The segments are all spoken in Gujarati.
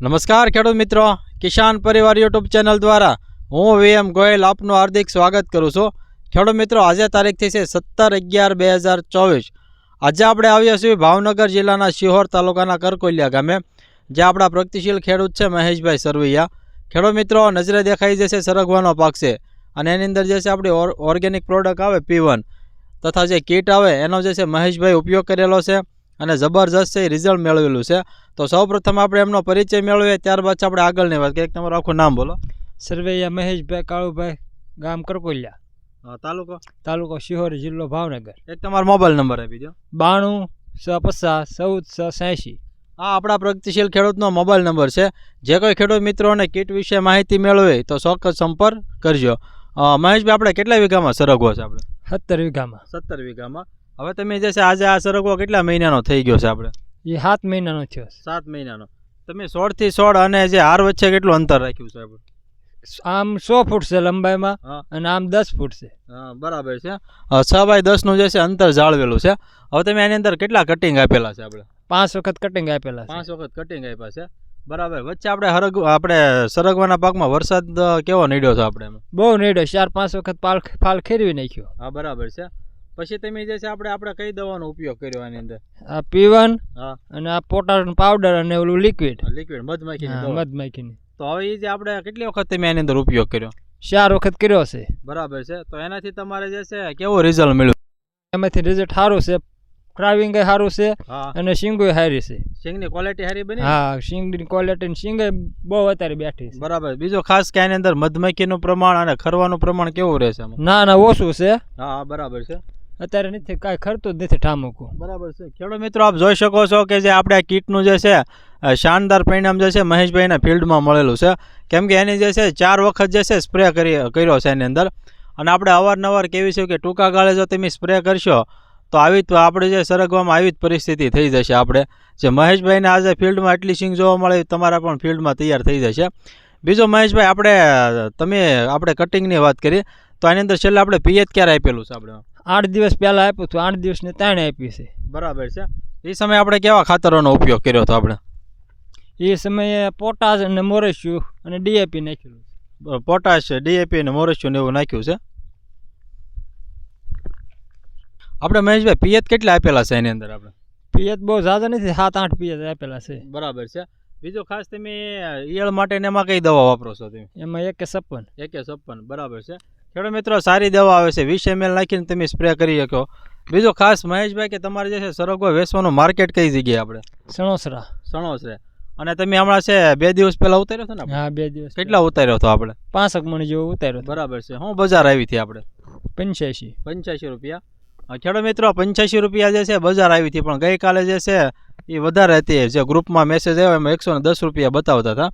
નમસ્કાર ખેડૂત મિત્રો. કિસાન પરિવાર યુટ્યુબ ચેનલ દ્વારા હું વીએમ ગોયલ આપનું હાર્દિક સ્વાગત કરું છું. ખેડૂત મિત્રો, આજે તારીખથી છે સત્તર અગિયાર બે હજાર ચોવીસ. આજે આપણે આવ્યા છીએ ભાવનગર જિલ્લાના શિહોર તાલુકાના કરકોલિયા ગામે જે આપણા પ્રગતિશીલ ખેડૂત છે મહેશભાઈ સરવૈયા. ખેડૂત મિત્રો, નજરે દેખાઈ જશે સરગવાનો પાક છે અને એની અંદર જે છે આપણી ઓર ઓર્ગેનિક પ્રોડક્ટ આવે પીવન તથા જે કીટ આવે એનો જે છે મહેશભાઈ ઉપયોગ કરેલો છે. અને જબરજસ્ત છે રિઝલ્ટ મેળવેલું છે. તો સૌપ્રથમ આપણે એમનો પરિચય મેળવીએ ત્યારબાદ આપણે આગળની વાત કરીએ. એક તમારું આખું નામ બોલો. સરવૈયા મહેશભાઈ કાળુભાઈ ગામ કરકોલિયા. તાલુકો? તાલુકો શિહોર જિલ્લો ભાવનગર. એક તમારો મોબાઈલ નંબર આપી દો. બાણું છ પચાસ ચૌદ છ છ્યાસી આ આપણા પ્રગતિશીલ ખેડૂતનો મોબાઈલ નંબર છે. જે કોઈ ખેડૂત મિત્રોને કીટ વિશે માહિતી મેળવે તો ચોક્કસ સંપર્ક કરજો. મહેશભાઈ આપણે કેટલા વીઘામાં સરગવો છે આપણે? સત્તર વીઘામાં. સત્તર વીઘામાં. હવે તમે જે છે આજે આ સરગવો કેટલા મહિનાનો થઈ ગયો છે આપણે? એ સાત મહિનાનો થયો છે. સાત મહિનાનો. તમે સોળથી સોળ અને જે હાર વચ્ચે કેટલું અંતર રાખ્યું છે આપણે? આમ સો ફૂટ છે લંબાઈમાં અને આમ દસ ફૂટ છે. હા, બરાબર છે. છ બાય દસનું જે છે અંતર જાળવેલું છે. હવે તમે એની અંદર કેટલા કટિંગ આપેલા છે આપણે? પાંચ વખત કટિંગ આપેલા પાંચ વખત કટિંગ આપ્યા છે. બરાબર. વચ્ચે આપણે હરગ આપણે સરગવાના પાકમાં વરસાદ કેવો નીડ્યો છે આપણે એમાં? બહુ નીડ્યો. ચાર પાંચ વખત પાલ ફાલ ખેરવી નાખ્યો. હા બરાબર છે. પછી તમે જે છે આપણે આપણે કઈ દવાનો ઉપયોગ કર્યો આની અંદર? આ પીવન હા. અને આ પોટાશ પાવડર અને ઓલું લિક્વિડ લિક્વિડ મધમાખીની મધમાખીની. તો હવે એ જે આપણે કેટલી વખત તમે આની અંદર ઉપયોગ કર્યો? ચાર વખત કર્યો છે. બરાબર છે. તો એનાથી તમારે જે છે કેવું રિઝલ્ટ મળ્યું? એમાંથી રિઝલ્ટ સારું છે. ક્રાવિંગ સારું છે અને શીંગુય સારી છે. સિંગની ક્વોલિટી સારી બની? હા શીંગની ક્વોલિટી શીંગ બહુ અત્યારે બેઠી છે. બરાબર. બીજો ખાસ કે આની અંદર મધમાખીનું પ્રમાણ અને ખરવાનું પ્રમાણ કેવું રહેશે ના ના ઓછું છે. હા બરાબર છે. અત્યારે નથી, કાંઈ ખરતું જ નથી ઠામુકું. બરાબર છે. ખેડૂત મિત્રો, આપ જોઈ શકો છો કે જે આપણે આ કીટનું જે છે શાનદાર પરિણામ જે છે, મહેશભાઈના ફિલ્ડમાં મળેલું છે. કેમ કે એની જે છે, ચાર વખત જે છે, સ્પ્રે કરી, કર્યો છે એની અંદર. અને આપણે અવારનવાર કેવી છે કે ટૂંકા ગાળે જો તમે સ્પ્રે કરશો, તો આવી જ આપણે જે સરગવામાં આવી જ પરિસ્થિતિ થઈ જશે આપણે. જે મહેશભાઈને આજે ફિલ્ડમાં એટલી સિંગ જોવા મળે તમારા પણ ફિલ્ડમાં તૈયાર થઈ જશે. બીજો મહેશભાઈ, આપણે, તમે, આપણે કટિંગની વાત કરીએ તો આની અંદર છેલ્લે આપણે પિયત ક્યારે આપેલું છે આપણે? આઠ દિવસ પહેલાં આપ્યું હતું આઠ દિવસની ત્રણ આપી છે. બરાબર છે. એ સમયે આપણે કેવા ખાતરોનો ઉપયોગ કર્યો હતો આપણે? એ સમયે પોટાશ અને મોરેસ્યું અને ડીએપી નાખ્યું પોટાશ ડીએપી અને મોરસ્યું ને એવું નાખ્યું છે? આપણે મહેશભાઈ પિયત કેટલા આપેલા છે એની અંદર આપણે? પિયત બહુ ઝાઝા નથી સાત આઠ પિયત આપેલા છે. બરાબર છે. બીજો ખાસ તમે ઈયળ માટે એમાં કઈ દવા વાપરો છો તમે? એમાં એકે છપ્પન. એકે છપ્પન બરાબર છે. ખેડૂત મિત્રો સારી દવા આવે છે. વીસ એમએલ નાખીને તમે સ્પ્રે કરી શકો. બીજો ખાસ મહેશભાઈ કે તમારે જે છે સરગો વેચવાનું માર્કેટ કઈ જગ્યાએ આપણે? સણોસરા. સણોસરે. અને તમે હમણાં છે બે દિવસ પહેલા ઉતાર્યો હતો ને હા બે દિવસ કેટલા ઉતાર્યો હતો આપણે? પાંસઠ મણ જેવો ઉતાર્યો બરાબર છે. હું બજાર આવી હતી આપણે? પંચ્યાસી. પંચ્યાસી રૂપિયા. ખેડૂત મિત્રો પંચ્યાસી રૂપિયા જે છે બજાર આવી હતી. પણ ગઈકાલે જે છે એ વધારે હતી. જે ગ્રુપમાં મેસેજ આવ્યો એમાં એકસો ને દસ રૂપિયા બતાવતા હતા.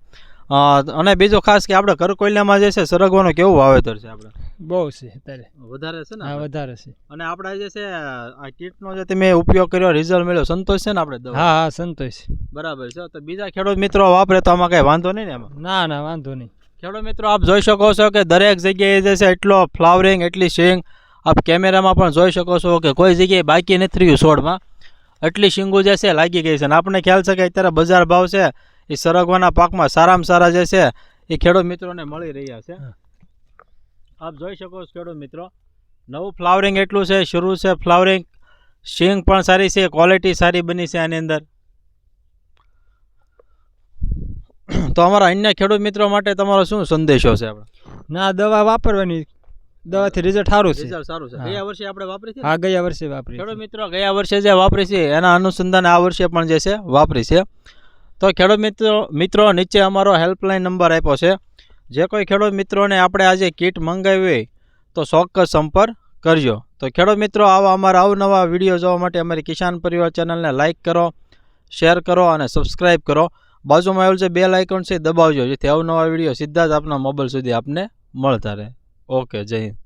અને બીજો ખાસ કે આપણે કરકોલિયામાં જે છે સરગવાનું કેવું વાવેતર છે આપણે? બહુ છે અત્યારે. વધારે છે ને હા વધારે છે. અને આપણે જે છે આ કીટનો જે તમે ઉપયોગ કર્યો રિઝલ્ટ મળ્યો સંતોષ છે ને આપણે હા હા સંતોષ. બરાબર છે. તો બીજા ખેડૂત મિત્રો વાપરે તો આમાં કઈ વાંધો નહીં ને એમાં? ના ના વાંધો નહીં. ખેડૂત મિત્રો આપ જોઈ શકો છો કે દરેક જગ્યાએ જે છે એટલો ફ્લાવરિંગ એટલી શીંગ આપ કેમેરામાં પણ જોઈ શકો છો કે કોઈ જગ્યાએ બાકી નથી રહ્યું છોડમાં. એટલી શીંગો જે છે લાગી ગઈ છે. અને આપણને ખ્યાલ છે કે અત્યારે બજાર ભાવ છે એ સરગવાના પાકમાં સારામાં સારા જે છે એ ખેડૂત મિત્રોને મળી રહ્યા છે. આપ જોઈ શકો છો ખેડૂત મિત્રો નવું ફ્લાવરિંગ એટલું છે શરૂ છે ફ્લાવરિંગ. શીંગ પણ સારી છે ક્વોલિટી સારી બની છે આની અંદર. તો અમારા અન્ય ખેડૂત મિત્રો માટે તમારો શું સંદેશો છે આપણે ના દવા વાપરવાની દવાથી રિઝલ્ટ સારું છે. રિઝલ્ટ સારું છે. ગયા વર્ષે આપણે વાપરી છે હા ગયા વર્ષે વાપરી ખેડૂત મિત્રો ગયા વર્ષે જે વાપરી છે એના અનુસંધાને આ વર્ષે પણ જે છે વાપરી છે. તો ખેડૂત મિત્રો મિત્રો, નીચે અમારો હેલ્પલાઇન નંબર આપ્યો છે. જે કોઈ ખેડૂત મિત્રોને આપણે આજે કીટ મંગાવી તો ચોક્કસ સંપર્ક કરજો. તો ખેડૂત મિત્રો, આવા અમારા અવનવા વીડિયો જોવા માટે અમારી કિસાન પરિવાર ચેનલને લાઇક કરો શેર કરો અને સબસ્ક્રાઇબ કરો. બાજુમાં આવેલું છે બે લાઇકોન છે દબાવજો, જેથી અવનવા વીડિયો સીધા જ આપના મોબાઈલ સુધી આપને મળતા રહે. ઓકે જય હિન્દ.